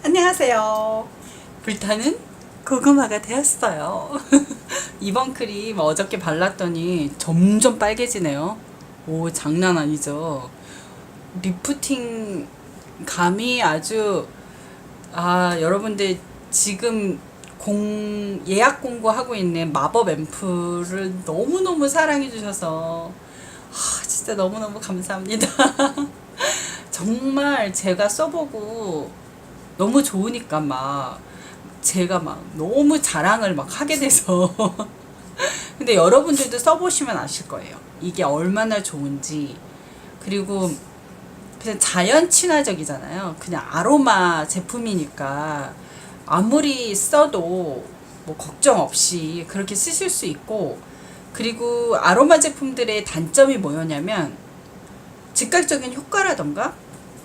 안녕하세요. 불타는 고구마가 되었어요. 이번 크림 어저께 발랐더니 점점 빨개지네요. 오, 장난 아니죠. 리프팅 감이 아주, 아, 여러분들 지금 공, 예약 공고하고 있는 마법 앰플을 너무너무 사랑해주셔서, 아, 진짜 너무너무 감사합니다. 정말 제가 써보고 너무 좋으니까 막 제가 막 너무 자랑을 막 하게 돼서 근데 여러분들도 써보시면 아실 거예요. 이게 얼마나 좋은지 그리고 그냥 자연 친화적이잖아요. 그냥 아로마 제품이니까 아무리 써도 뭐 걱정 없이 그렇게 쓰실 수 있고 그리고 아로마 제품들의 단점이 뭐였냐면 즉각적인 효과라던가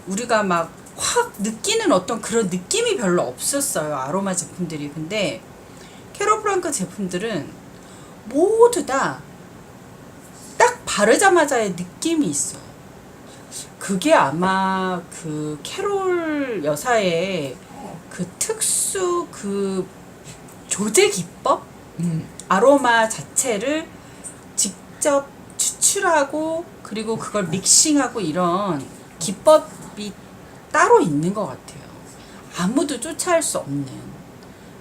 우리가 막 확 느끼는 어떤 그런 느낌이 별로 없었어요 아로마 제품들이. 근데 캐로브랑크 제품들은 모두 다 딱 바르자마자의 느낌이 있어요. 그게 아마 그 캐롤 여사의 그 특수 그 조제 기법? 음, 아로마 자체를 직접 추출하고 그리고 그걸 믹싱하고 이런 기법이 따로 있는 것 같아요. 아무도 쫓아할 수 없는.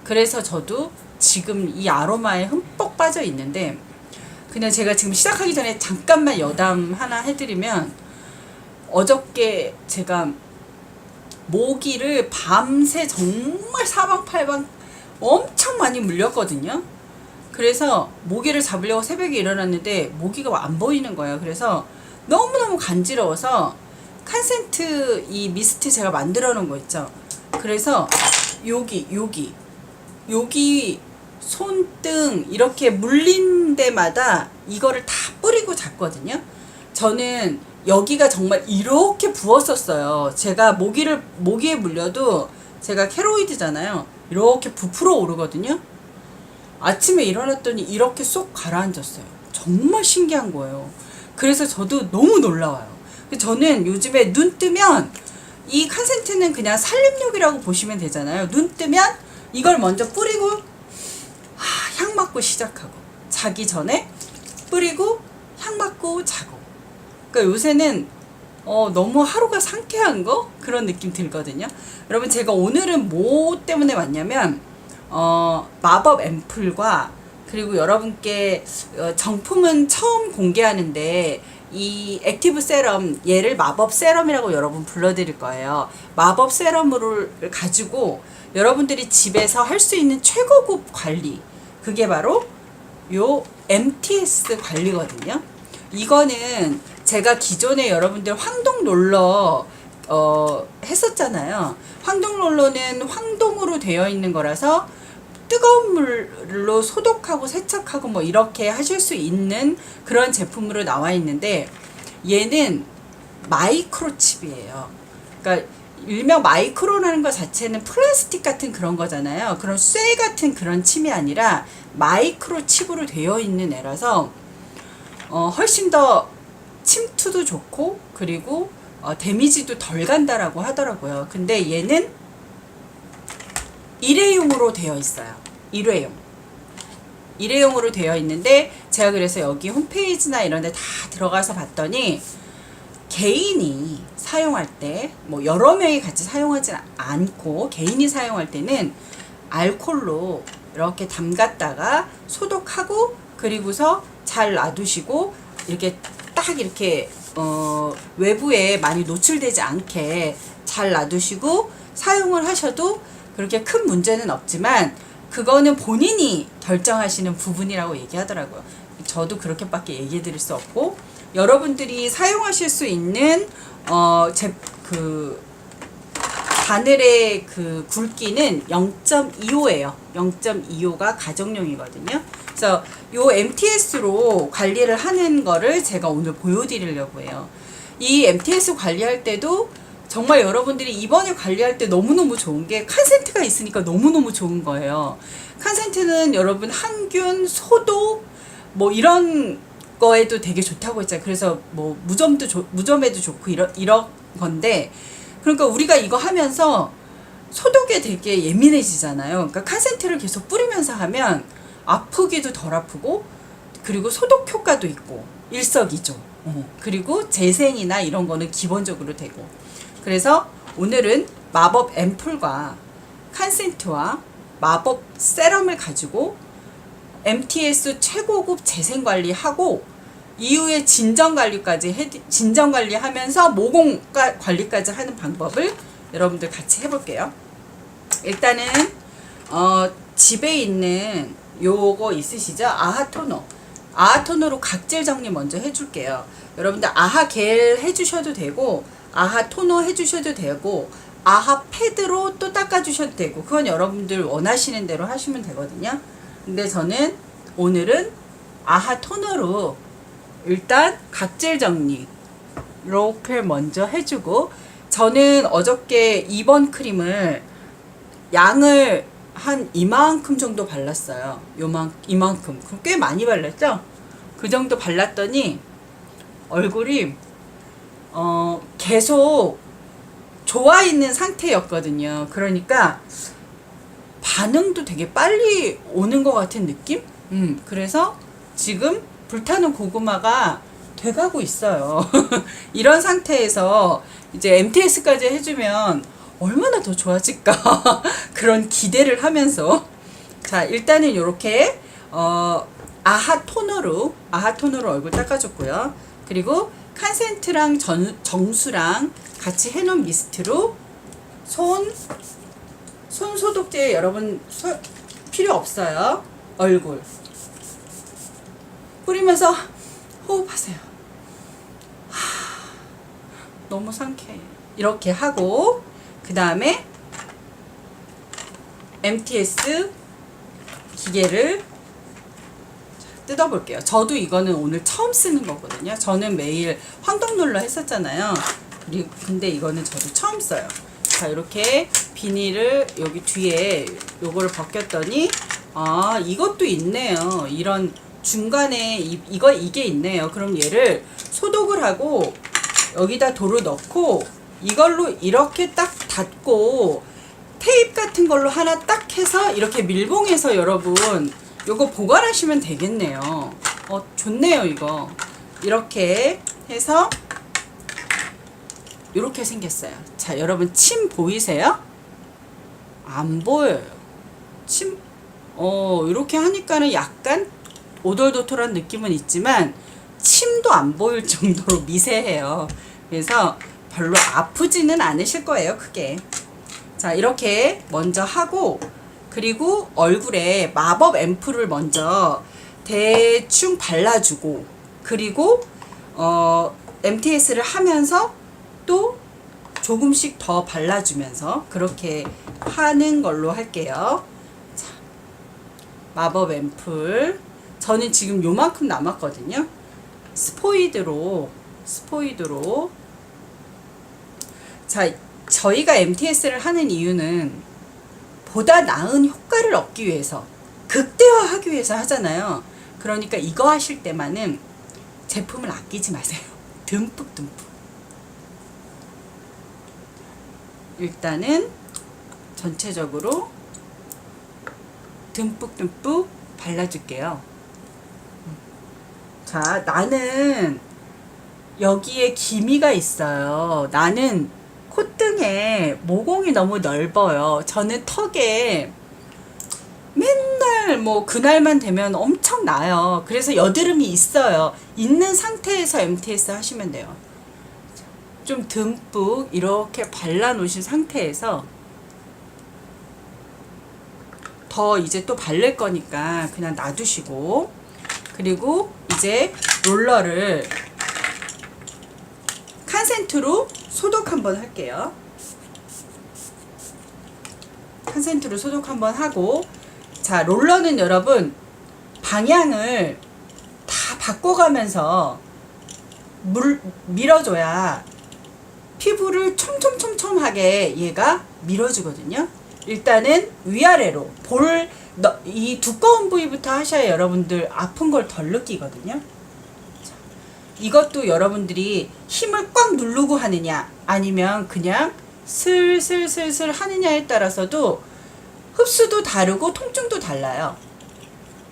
그래서 저도 지금 이 아로마에 흠뻑 빠져 있는데 그냥 제가 지금 시작하기 전에 잠깐만 여담 하나 해드리면 어저께 제가 모기를 밤새 정말 사방팔방 엄청 많이 물렸거든요. 그래서 모기를 잡으려고 새벽에 일어났는데 모기가 안 보이는 거예요. 그래서 너무너무 간지러워서 칸센트 이 미스트 제가 만들어 놓은 거 있죠. 그래서 여기 여기 여기 손등 이렇게 물린 데마다 이거를 다 뿌리고 잤거든요. 저는 여기가 정말 이렇게 부었었어요. 제가 모기를 모기에 물려도 제가 캐로이드잖아요. 이렇게 부풀어 오르거든요. 아침에 일어났더니 이렇게 쏙 가라앉았어요. 정말 신기한 거예요. 그래서 저도 너무 놀라워요. 저는 요즘에 눈 뜨면 이 칸센트는 그냥 살림욕이라고 보시면 되잖아요. 눈 뜨면 이걸 먼저 뿌리고 하, 향 맡고 시작하고 자기 전에 뿌리고 향 맡고 자고. 그러니까 요새는 어, 너무 하루가 상쾌한 거 그런 느낌 들거든요. 여러분 제가 오늘은 뭐 때문에 왔냐면 어, 마법 앰플과 그리고 여러분께 어, 정품은 처음 공개하는데 이 액티브 세럼 얘를 마법 세럼이라고 여러분 불러드릴 거예요. 마법 세럼을 가지고 여러분들이 집에서 할 수 있는 최고급 관리 그게 바로 요 MTS 관리거든요. 이거는 제가 기존에 여러분들 황동 롤러 어, 했었잖아요. 황동 롤러는 황동으로 되어 있는 거라서 뜨거운 물로 소독하고 세척하고 뭐 이렇게 하실 수 있는 그런 제품으로 나와 있는데 얘는 마이크로칩이에요. 그러니까 일명 마이크로라는 것 자체는 플라스틱 같은 그런 거잖아요. 그런 쇠 같은 그런 침이 아니라 마이크로칩으로 되어 있는 애라서 어, 훨씬 더 침투도 좋고 그리고 어, 데미지도 덜 간다라고 하더라고요. 근데 얘는 일회용으로 되어 있어요. 일회용. 일회용으로 되어 있는데 제가 그래서 여기 홈페이지나 이런 데 다 들어가서 봤더니 개인이 사용할 때 뭐 여러 명이 같이 사용하지 않고 개인이 사용할 때는 알콜로 이렇게 담갔다가 소독하고 그리고서 잘 놔두시고 이렇게 딱 이렇게 어 외부에 많이 노출되지 않게 잘 놔두시고 사용을 하셔도 그렇게 큰 문제는 없지만 그거는 본인이 결정하시는 부분이라고 얘기하더라고요. 저도 그렇게밖에 얘기해 드릴 수 없고 여러분들이 사용하실 수 있는 어 제 그 바늘의 그 굵기는 0.25예요. 0.25가 가정용이거든요. 그래서 요 MTS로 관리를 하는 거를 제가 오늘 보여드리려고 해요. 이 MTS 관리할 때도 정말 여러분들이 이번에 관리할 때 너무너무 좋은 게 칸센트가 있으니까 너무너무 좋은 거예요. 칸센트는 여러분 항균, 소독, 뭐 이런 거에도 되게 좋다고 했잖아요. 그래서 뭐 무점도 좋- 무점에도 좋고 이런 이런 건데 그러니까 우리가 이거 하면서 소독에 되게 예민해지잖아요. 그러니까 카센트를 계속 뿌리면서 하면 아프기도 덜 아프고 그리고 소독 효과도 있고 일석이조. 어, 그리고 재생이나 이런 거는 기본적으로 되고. 그래서 오늘은 마법 앰플과 칸센트와 마법 세럼을 가지고 MTS 최고급 재생 관리하고 이후에 진정 관리까지 해 진정 관리하면서 모공 가- 관리까지 하는 방법을 여러분들 같이 해볼게요. 일단은 어, 집에 있는 요거 있으시죠? 아하 토너. 아하 토너로 각질 정리 먼저 해줄게요. 여러분들 아하 겔 해주셔도 되고 아하 토너 해주셔도 되고 아하 패드로 또 닦아주셔도 되고 그건 여러분들 원하시는 대로 하시면 되거든요. 근데 저는 오늘은 아하 토너로 일단 각질 정리 이렇게 먼저 해주고 저는 어저께 2번 크림을 양을 한 이만큼 정도 발랐어요. 요만 이만큼. 꽤 많이 발랐죠? 그 정도 발랐더니 얼굴이 어 계속 좋아 있는 상태였거든요. 그러니까 반응도 되게 빨리 오는 것 같은 느낌? 음, 그래서 지금 불타는 고구마가 돼가고 있어요. 이런 상태에서 이제 MTS까지 해주면 얼마나 더 좋아질까 그런 기대를 하면서 자 일단은 이렇게 어 아하 토너로 아하 토너로 얼굴 닦아줬고요. 그리고 칸센트랑 전, 정수랑 같이 해놓은 미스트로 손, 손 소독제 여러분 소- 필요 없어요. 얼굴. 뿌리면서 호흡하세요. 하, 너무 상쾌해. 이렇게 하고, 그 다음에 MTS 기계를 뜯어볼게요. 저도 이거는 오늘 처음 쓰는 거거든요. 저는 매일 황동롤러 했었잖아요. 그리고 근데 이거는 저도 처음 써요. 자 이렇게 비닐을 여기 뒤에 요거를 벗겼더니 아 이것도 있네요. 이런 중간에 이, 이거 이게 있네요. 그럼 얘를 소독을 하고 여기다 돌을 넣고 이걸로 이렇게 딱 닫고 테이프 같은 걸로 하나 딱 해서 이렇게 밀봉해서 여러분 요거 보관하시면 되겠네요. 어, 좋네요, 이거. 이렇게 해서 이렇게 생겼어요. 자, 여러분 침 보이세요? 안 보여요. 침, 어, 이렇게 하니까는 약간 오돌도돌한 느낌은 있지만 침도 안 보일 정도로 미세해요. 그래서 별로 아프지는 않으실 거예요, 크게. 자, 이렇게 먼저 하고 그리고 얼굴에 마법 앰플을 먼저 대충 발라주고 그리고 어, MTS를 하면서 또 조금씩 더 발라주면서 그렇게 하는 걸로 할게요. 자, 마법 앰플 저는 지금 요만큼 남았거든요. 스포이드로 스포이드로 자 저희가 MTS를 하는 이유는 보다 나은 효과를 얻기 위해서 극대화하기 위해서 하잖아요. 그러니까 이거 하실 때만은 제품을 아끼지 마세요. 듬뿍 듬뿍. 일단은 전체적으로 듬뿍듬뿍 발라줄게요. 자, 나는 여기에 기미가 있어요. 나는 콧등에 모공이 너무 넓어요. 저는 턱에 맨날 뭐 그날만 되면 엄청 나요. 그래서 여드름이 있어요. 있는 상태에서 MTS 하시면 돼요. 좀 듬뿍 이렇게 발라 놓으신 상태에서 더 이제 또 바를 거니까 그냥 놔두시고 그리고 이제 롤러를 칸센트로 소독 한번 할게요. 칸센트로 소독 한번 하고 자 롤러는 여러분 방향을 다 바꿔가면서 물 밀어줘야 피부를 촘촘촘촘하게 얘가 밀어주거든요. 일단은 위아래로 볼 이 두꺼운 부위부터 하셔야 여러분들 아픈 걸 덜 느끼거든요. 이것도 여러분들이 힘을 꽉 누르고 하느냐 아니면 그냥 슬슬슬슬 하느냐에 따라서도 흡수도 다르고 통증도 달라요.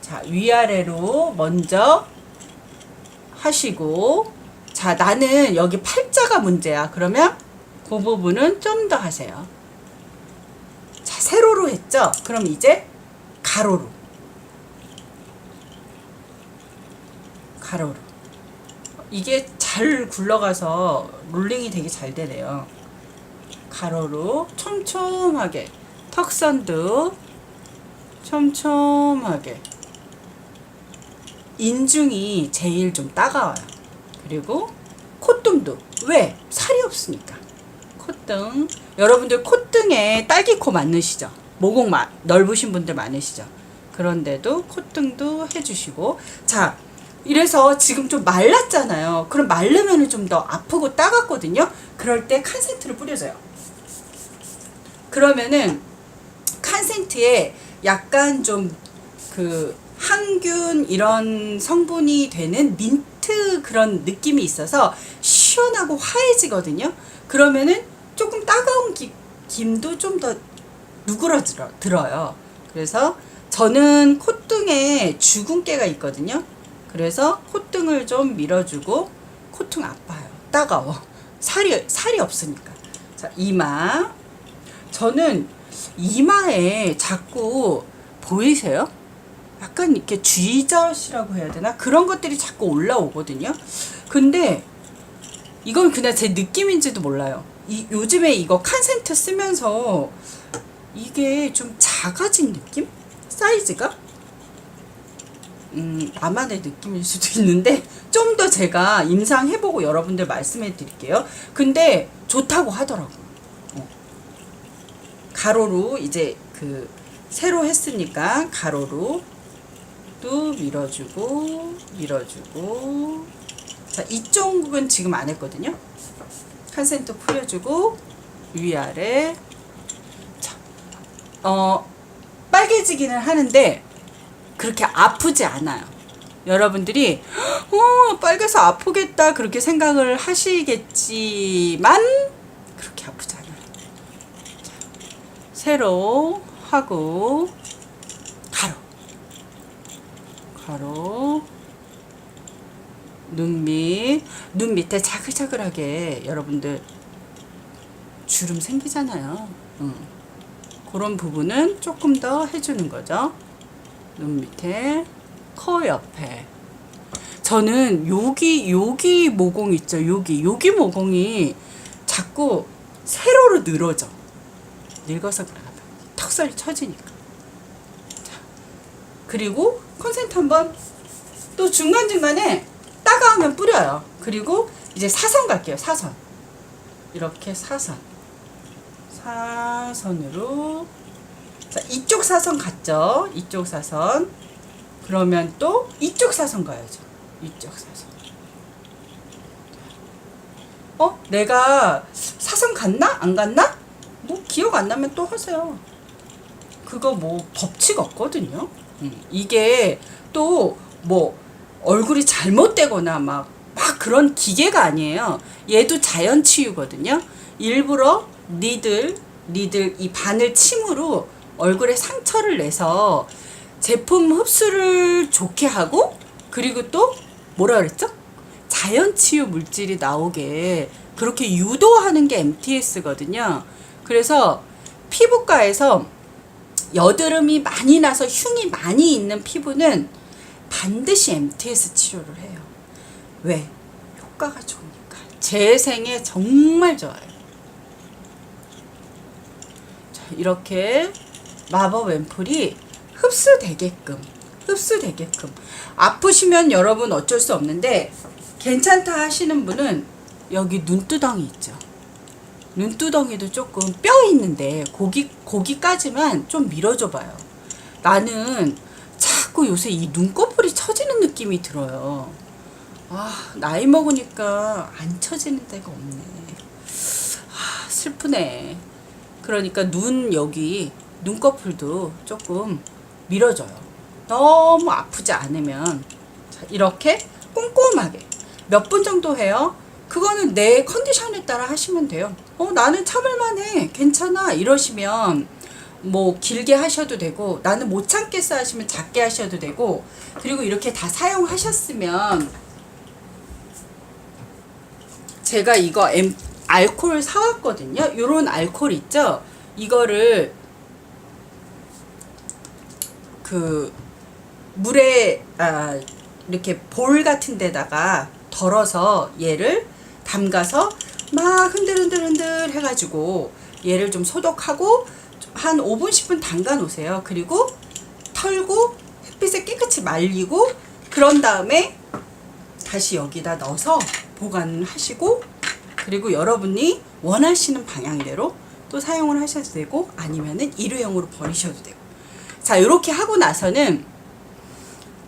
자, 위아래로 먼저 하시고 자, 나는 여기 팔자가 문제야. 그러면 그 부분은 좀 더 하세요. 자, 세로로 했죠? 그럼 이제 가로로. 가로로. 이게 잘 굴러가서 롤링이 되게 잘 되네요. 가로로 촘촘하게 턱선도 촘촘하게 인중이 제일 좀 따가워요. 그리고 콧등도 왜 살이 없으니까 콧등 여러분들 콧등에 딸기코 많으시죠? 모공 마, 넓으신 분들 많으시죠? 그런데도 콧등도 해주시고 자 이래서 지금 좀 말랐잖아요. 그럼 마르면 좀 더 아프고 따갑거든요. 그럴 때 칸센트를 뿌려줘요. 그러면은 칸센트에 약간 좀 그 항균 이런 성분이 되는 민트 그런 느낌이 있어서 시원하고 화해지거든요. 그러면은 조금 따가운 기, 김도 좀 더 누그러들어요. 그래서 저는 콧등에 주근깨가 있거든요. 그래서 콧등을 좀 밀어주고 콧등 아파요. 따가워. 살이 살이 없으니까. 자 이마. 저는 이마에 자꾸 보이세요? 약간 이렇게 쥐젖이라고 해야 되나? 그런 것들이 자꾸 올라오거든요. 근데 이건 그냥 제 느낌인지도 몰라요. 이, 요즘에 이거 칸센트 쓰면서 이게 좀 작아진 느낌? 사이즈가? 음, 나만의 느낌일 수도 있는데 좀 더 제가 임상해보고 여러분들 말씀해 드릴게요. 근데 좋다고 하더라고요. 어. 가로로 이제 그 세로 했으니까 가로로 또 밀어주고 밀어주고 자 이쪽은 지금 안 했거든요. 칸센터 풀려주고 위아래 자, 어 빨개지기는 하는데 그렇게 아프지 않아요. 여러분들이 어 빨개서 아프겠다 그렇게 생각을 하시겠지만 그렇게 아프지 않아요. 자, 세로 하고 가로 가로 눈 밑, 눈 밑에 자글자글하게 여러분들 주름 생기잖아요. 응. 그런 부분은 조금 더 해주는 거죠. 눈 밑에, 코 옆에. 저는 여기, 여기 모공 있죠. 여기, 여기 모공이 자꾸 세로로 늘어져. 늙어서 그런가 봐. 턱살이 처지니까. 자, 그리고 콘센트 한번 또 중간중간에 따가우면 뿌려요. 그리고 이제 사선 갈게요. 사선. 이렇게 사선. 사선으로. 자, 이쪽 사선 갔죠? 이쪽 사선. 그러면 또 이쪽 사선 가야죠. 이쪽 사선. 어? 내가 사선 갔나? 안 갔나? 뭐 기억 안 나면 또 하세요. 그거 뭐 법칙 없거든요. 음, 이게 또 뭐 얼굴이 잘못되거나 막, 막 그런 기계가 아니에요. 얘도 자연 치유거든요. 일부러 니들, 니들 이 바늘 침으로 얼굴에 상처를 내서 제품 흡수를 좋게 하고 그리고 또 뭐라 그랬죠? 자연 치유 물질이 나오게 그렇게 유도하는 게 MTS거든요. 그래서 피부과에서 여드름이 많이 나서 흉이 많이 있는 피부는 반드시 MTS 치료를 해요. 왜? 효과가 좋으니까. 재생에 정말 좋아요. 자, 이렇게 마법 앰플이 흡수되게끔, 흡수되게끔. 아프시면 여러분 어쩔 수 없는데, 괜찮다 하시는 분은 여기 눈두덩이 있죠. 눈두덩이도 조금 뼈 있는데 고기 고기까지만 좀 밀어줘 봐요. 나는 자꾸 요새 이 눈꺼풀이 처지는 느낌이 들어요. 아 나이 먹으니까 안 처지는 데가 없네. 아 슬프네. 그러니까 눈 여기 눈꺼풀도 조금 밀어줘요. 너무 아프지 않으면 자, 이렇게 꼼꼼하게 몇 분 정도 해요. 그거는 내 컨디션에 따라 하시면 돼요. 어 나는 참을만해 괜찮아 이러시면 뭐 길게 하셔도 되고 나는 못 참겠어 하시면 작게 하셔도 되고 그리고 이렇게 다 사용하셨으면 제가 이거 엠, 알코올 사왔거든요 요런 알코올 있죠 이거를 그 물에 아, 이렇게 볼 같은 데다가 덜어서 얘를 담가서 막 흔들흔들흔들 해가지고 얘를 좀 소독하고 한 5분 10분 담가 놓으세요. 그리고 털고 햇빛에 깨끗이 말리고 그런 다음에 다시 여기다 넣어서 보관하시고 그리고 여러분이 원하시는 방향대로 또 사용을 하셔도 되고 아니면은 일회용으로 버리셔도 되고 자 이렇게 하고 나서는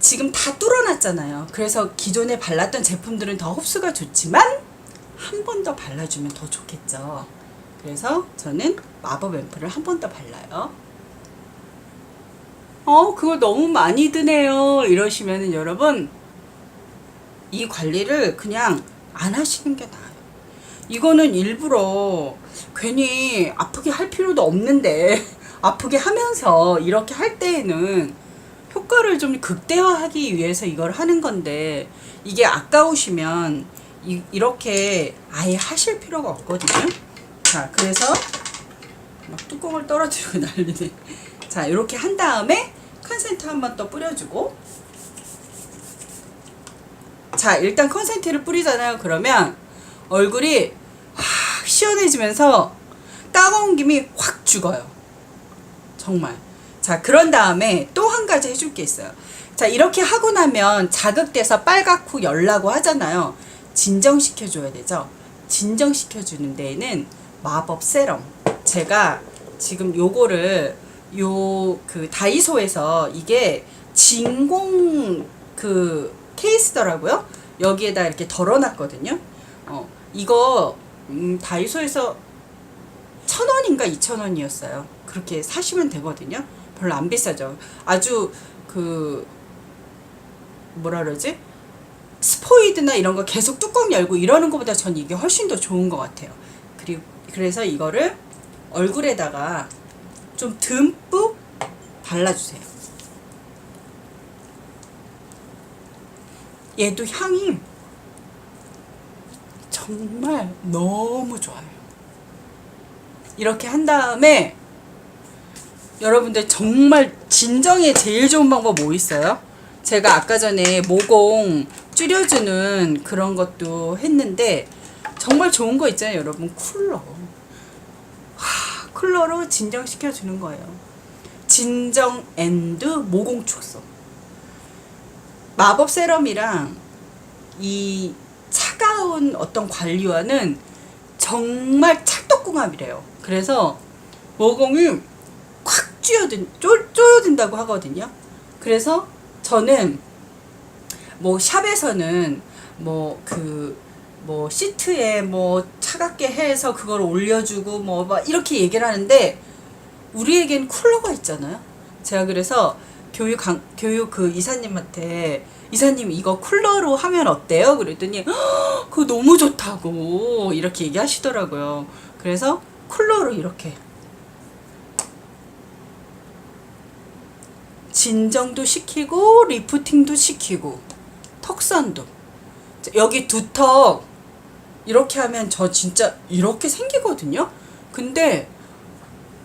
지금 다 뚫어놨잖아요. 그래서 기존에 발랐던 제품들은 더 흡수가 좋지만 한 번 더 발라주면 더 좋겠죠. 그래서 저는 마법 앰플을 한 번 더 발라요. 어, 그거 너무 많이 드네요. 이러시면은 여러분, 이 관리를 그냥 안 하시는 게 나아요. 이거는 일부러 괜히 아프게 할 필요도 없는데, 아프게 하면서 이렇게 할 때에는 효과를 좀 극대화하기 위해서 이걸 하는 건데, 이게 아까우시면 이, 이렇게 아예 하실 필요가 없거든요. 자, 그래서 막 뚜껑을 떨어뜨리고 난리네. 자, 이렇게 한 다음에 컨센트 한 번 더 뿌려주고. 자, 일단 컨센트를 뿌리잖아요. 그러면 얼굴이 확 시원해지면서 따가운 김이 확 죽어요. 정말. 자, 그런 다음에 또 한 가지 해줄 게 있어요. 자, 이렇게 하고 나면 자극돼서 빨갛고 열나고 하잖아요. 진정시켜줘야 되죠. 진정시켜주는 데에는 마법 세럼. 제가 지금 요거를 요 그 다이소에서 이게 진공 그 케이스더라고요. 여기에다 이렇게 덜어놨거든요. 어, 이거 음, 다이소에서 천 원인가 이천 원이었어요. 그렇게 사시면 되거든요. 별로 안 비싸죠. 아주 그 뭐라 그러지? 스포이드나 이런 거 계속 뚜껑 열고 이러는 것보다 전 이게 훨씬 더 좋은 것 같아요. 그리고 그래서 이거를 얼굴에다가 좀 듬뿍 발라주세요. 얘도 향이 정말 너무 좋아요. 이렇게 한 다음에 여러분들 정말 진정에 제일 좋은 방법 뭐 있어요? 제가 아까 전에 모공 줄여주는 그런 것도 했는데 정말 좋은 거 있잖아요, 여러분. 쿨러. 하, 쿨러로 진정시켜 주는 거예요. 진정 앤드 모공 축소. 마법 세럼이랑 이 차가운 어떤 관리와는 정말 찰떡궁합이래요. 그래서 모공이 콱 쪼, 쪼여든다고 하거든요. 그래서 저는 뭐 샵에서는 뭐 그 뭐 시트에 뭐 차갑게 해서 그걸 올려주고 뭐 막 이렇게 얘기를 하는데 우리에겐 쿨러가 있잖아요. 제가 그래서 교육 강, 교육 그 이사님한테 이사님 이거 쿨러로 하면 어때요? 그랬더니 "헉, 그거 너무 좋다고 이렇게 얘기하시더라고요. 그래서 쿨러로 이렇게 진정도 시키고 리프팅도 시키고 턱선도 여기 두 턱 이렇게 하면 저 진짜 이렇게 생기거든요. 근데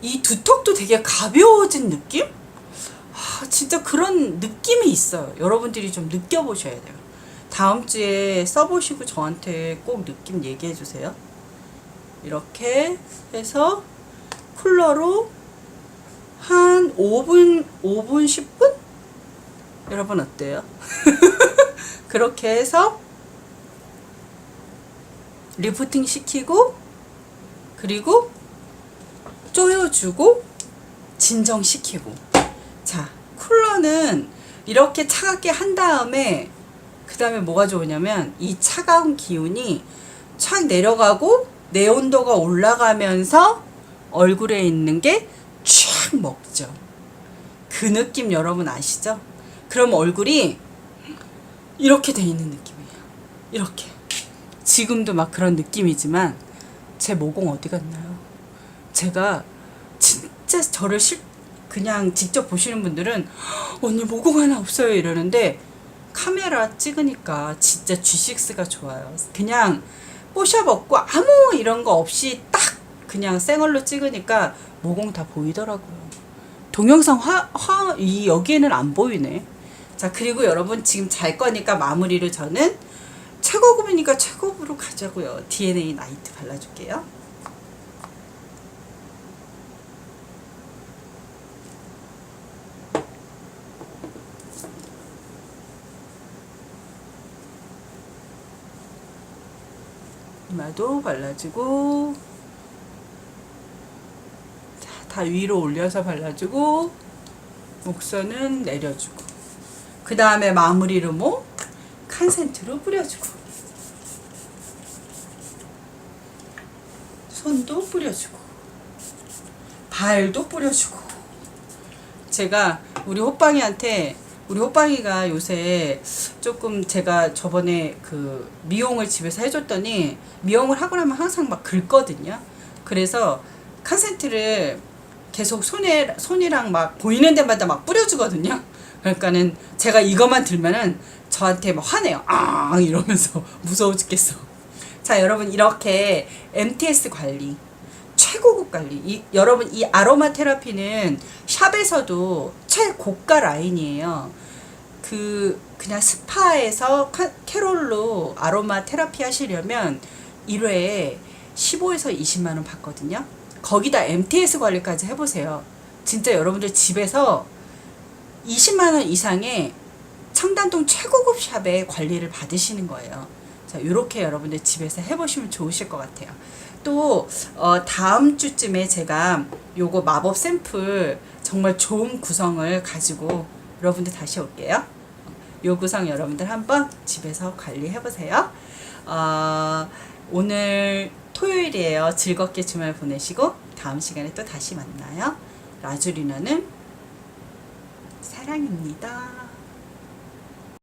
이 두 턱도 되게 가벼워진 느낌? 아, 진짜 그런 느낌이 있어요. 여러분들이 좀 느껴보셔야 돼요. 다음 주에 써보시고 저한테 꼭 느낌 얘기해 주세요. 이렇게 해서 쿨러로 한 5분, 5분, 10분? 여러분 어때요? 그렇게 해서 리프팅 시키고 그리고 쪼여주고 진정시키고 자 쿨러는 이렇게 차갑게 한 다음에 그 다음에 뭐가 좋으냐면 이 차가운 기운이 착 내려가고 내 온도가 올라가면서 얼굴에 있는 게쫙 먹죠. 그 느낌 여러분 아시죠? 그럼 얼굴이 이렇게 돼 있는 느낌이에요. 이렇게. 지금도 막 그런 느낌이지만 제 모공 어디 갔나요? 제가 진짜 저를 실 그냥 직접 보시는 분들은 언니 모공 하나 없어요 이러는데 카메라 찍으니까 진짜 G6가 좋아요. 그냥 뽀샵 없고 아무 이런 거 없이 딱 그냥 생얼로 찍으니까 모공 다 보이더라고요. 동영상 화, 화, 이 여기에는 안 보이네. 자, 그리고 여러분 지금 잘 거니까 마무리를 저는 최고급이니까 최고급으로 가자고요. DNA 나이트 발라줄게요. 이마도 발라주고 자, 다 위로 올려서 발라주고 목선은 내려주고 그 다음에 마무리로 뭐 칸센트로 뿌려주고 손도 뿌려주고 발도 뿌려주고. 제가 우리 호빵이한테 우리 호빵이가 요새 조금 제가 저번에 그 미용을 집에서 해줬더니 미용을 하고 나면 항상 막 긁거든요. 그래서 칸센트를 계속 손에 손이랑 막 보이는 데마다 막 뿌려주거든요. 그러니까는 제가 이것만 들면은 저한테 막 화내요. 아 이러면서 무서워 죽겠어. 자 여러분 이렇게 MTS 관리 최고급 관리. 이, 여러분 이 아로마 테라피는 샵에서도 최고가 라인이에요. 그 그냥 스파에서 카- 캐롤로 아로마 테라피 하시려면 1회에 15에서 20만 원 받거든요. 거기다 MTS 관리까지 해보세요. 진짜 여러분들 집에서 20만 원 이상의 청담동 최고급 샵에 관리를 받으시는 거예요. 자, 이렇게 여러분들 집에서 해보시면 좋으실 것 같아요. 또 어, 다음 주쯤에 제가 요거 마법 샘플 정말 좋은 구성을 가지고 여러분들 다시 올게요. 요 구성 여러분들 한번 집에서 관리해 보세요. 어, 오늘 토요일이에요. 즐겁게 주말 보내시고 다음 시간에 또 다시 만나요. 라주리나는 사랑입니다.